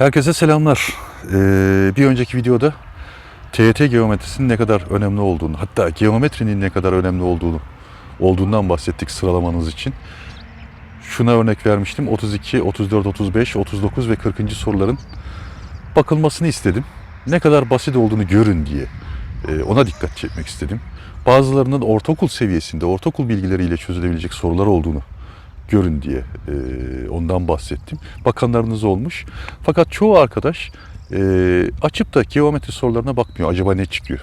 Herkese selamlar. Ee, bir önceki videoda TYT geometrisinin ne kadar önemli olduğunu, hatta geometrinin ne kadar önemli olduğunu olduğundan bahsettik sıralamanız için. Şuna örnek vermiştim. 32, 34, 35, 39 ve 40. soruların bakılmasını istedim. Ne kadar basit olduğunu görün diye e, ona dikkat çekmek istedim. Bazılarının ortaokul seviyesinde, ortaokul bilgileriyle çözülebilecek sorular olduğunu görün diye e, ondan bahsettim. Bakanlarınız olmuş. Fakat çoğu arkadaş e, açıp da geometri sorularına bakmıyor. Acaba ne çıkıyor?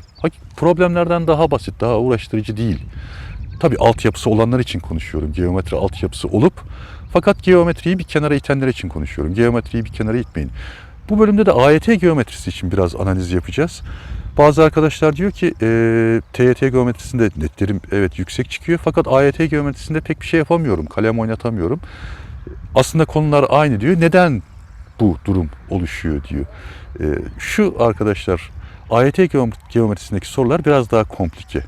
Problemlerden daha basit, daha uğraştırıcı değil. Tabii altyapısı olanlar için konuşuyorum. Geometri altyapısı olup fakat geometriyi bir kenara itenler için konuşuyorum. Geometriyi bir kenara itmeyin. Bu bölümde de AYT geometrisi için biraz analiz yapacağız. Bazı arkadaşlar diyor ki e, TYT geometrisinde netlerim evet yüksek çıkıyor fakat AYT geometrisinde pek bir şey yapamıyorum. Kalem oynatamıyorum. Aslında konular aynı diyor. Neden bu durum oluşuyor diyor. E, şu arkadaşlar AYT geom- geometrisindeki sorular biraz daha komplike.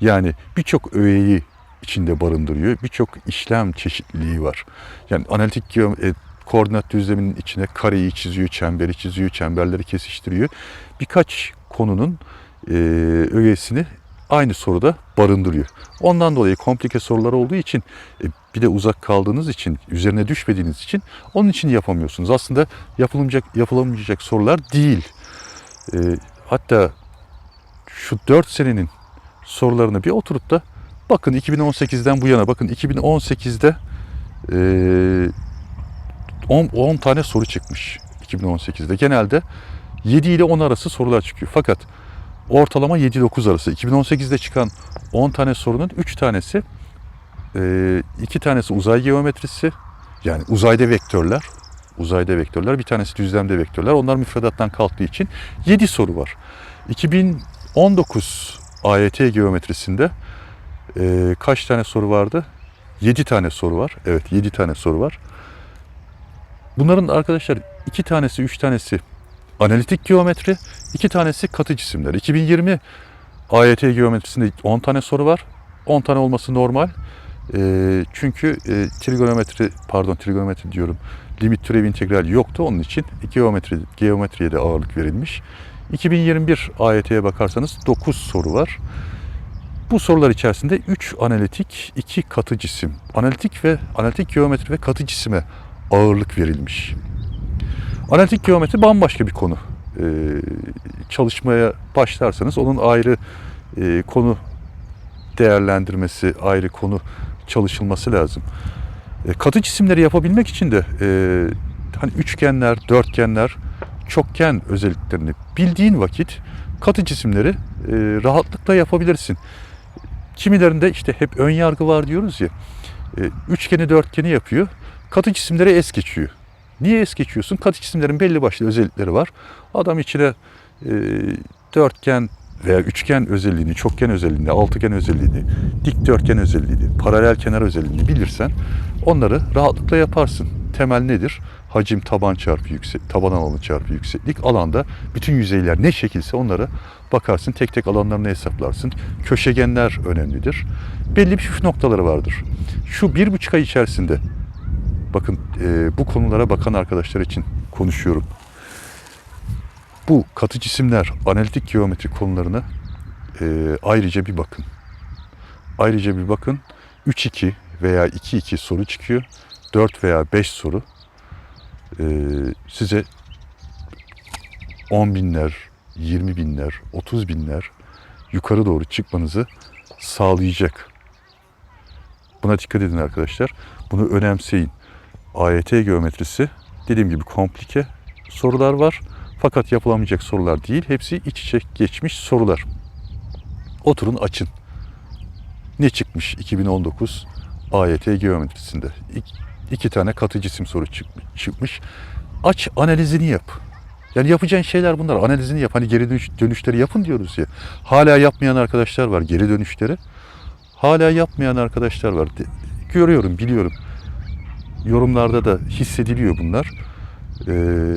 Yani birçok öğeyi içinde barındırıyor. Birçok işlem çeşitliliği var. Yani analitik e, koordinat düzleminin içine kareyi çiziyor, çemberi çiziyor, çemberleri kesiştiriyor. Birkaç konunun e, öğesini aynı soruda barındırıyor. Ondan dolayı komplike sorular olduğu için e, bir de uzak kaldığınız için, üzerine düşmediğiniz için onun için yapamıyorsunuz. Aslında yapılmayacak yapılamayacak sorular değil. E, hatta şu 4 senenin sorularını bir oturup da bakın 2018'den bu yana bakın 2018'de e, 10, 10 tane soru çıkmış 2018'de. Genelde 7 ile 10 arası sorular çıkıyor. Fakat ortalama 7-9 arası. 2018'de çıkan 10 tane sorunun 3 tanesi, 2 tanesi uzay geometrisi, yani uzayda vektörler, uzayda vektörler, bir tanesi düzlemde vektörler. Onlar müfredattan kalktığı için 7 soru var. 2019 AYT geometrisinde e, kaç tane soru vardı? 7 tane soru var. Evet 7 tane soru var. Bunların arkadaşlar iki tanesi, üç tanesi analitik geometri, iki tanesi katı cisimler. 2020 AYT geometrisinde 10 tane soru var. 10 tane olması normal. Ee, çünkü e, trigonometri, pardon trigonometri diyorum, limit türev integral yoktu. Onun için geometri, geometriye de ağırlık verilmiş. 2021 AYT'ye bakarsanız 9 soru var. Bu sorular içerisinde 3 analitik, 2 katı cisim. Analitik ve analitik geometri ve katı cisime ağırlık verilmiş. Analitik geometri bambaşka bir konu. Ee, çalışmaya başlarsanız onun ayrı e, konu değerlendirmesi, ayrı konu çalışılması lazım. E, katı cisimleri yapabilmek için de e, hani üçgenler, dörtgenler, çokgen özelliklerini bildiğin vakit katı cisimleri e, rahatlıkla yapabilirsin. Kimilerinde işte hep ön yargı var diyoruz ya. E, üçgeni dörtgeni yapıyor. Katı cisimlere es geçiyor. Niye es geçiyorsun? Katı cisimlerin belli başlı özellikleri var. Adam içine e, dörtgen veya üçgen özelliğini, çokgen özelliğini, altıgen özelliğini, dikdörtgen özelliğini, paralel kenar özelliğini bilirsen onları rahatlıkla yaparsın. Temel nedir? Hacim taban çarpı yüksek, taban alanı çarpı yükseklik. Alanda bütün yüzeyler ne şekilse onlara bakarsın. Tek tek alanlarını hesaplarsın. Köşegenler önemlidir. Belli bir püf noktaları vardır. Şu bir buçuk ay içerisinde bakın e, bu konulara bakan arkadaşlar için konuşuyorum. Bu katı cisimler, analitik geometri konularına e, ayrıca bir bakın. Ayrıca bir bakın. 3-2 veya 2-2 soru çıkıyor. 4 veya 5 soru e, size 10 binler, 20 binler, 30 binler yukarı doğru çıkmanızı sağlayacak. Buna dikkat edin arkadaşlar. Bunu önemseyin. AYT geometrisi dediğim gibi komplike sorular var. Fakat yapılamayacak sorular değil. Hepsi iç içe geçmiş sorular. Oturun açın. Ne çıkmış 2019 AYT geometrisinde? İki, tane katı cisim soru çıkmış. Aç analizini yap. Yani yapacağın şeyler bunlar. Analizini yap. Hani geri dönüş, dönüşleri yapın diyoruz ya. Hala yapmayan arkadaşlar var geri dönüşleri. Hala yapmayan arkadaşlar var. Görüyorum, biliyorum. Yorumlarda da hissediliyor bunlar. Ee,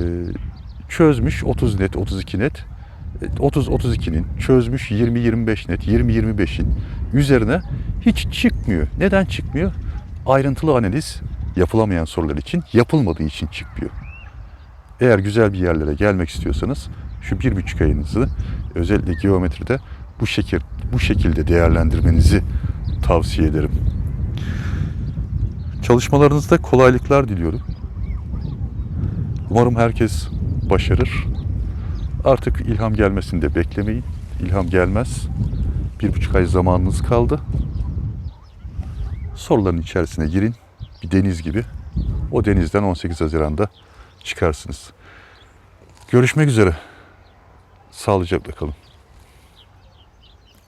çözmüş 30 net, 32 net. 30-32'nin çözmüş 20-25 net, 20-25'in üzerine hiç çıkmıyor. Neden çıkmıyor? Ayrıntılı analiz yapılamayan sorular için, yapılmadığı için çıkmıyor. Eğer güzel bir yerlere gelmek istiyorsanız şu bir buçuk ayınızı özellikle geometride bu şekil bu şekilde değerlendirmenizi tavsiye ederim. Çalışmalarınızda kolaylıklar diliyorum. Umarım herkes başarır. Artık ilham gelmesini de beklemeyin. İlham gelmez. Bir buçuk ay zamanınız kaldı. Soruların içerisine girin. Bir deniz gibi. O denizden 18 Haziran'da çıkarsınız. Görüşmek üzere. Sağlıcakla kalın.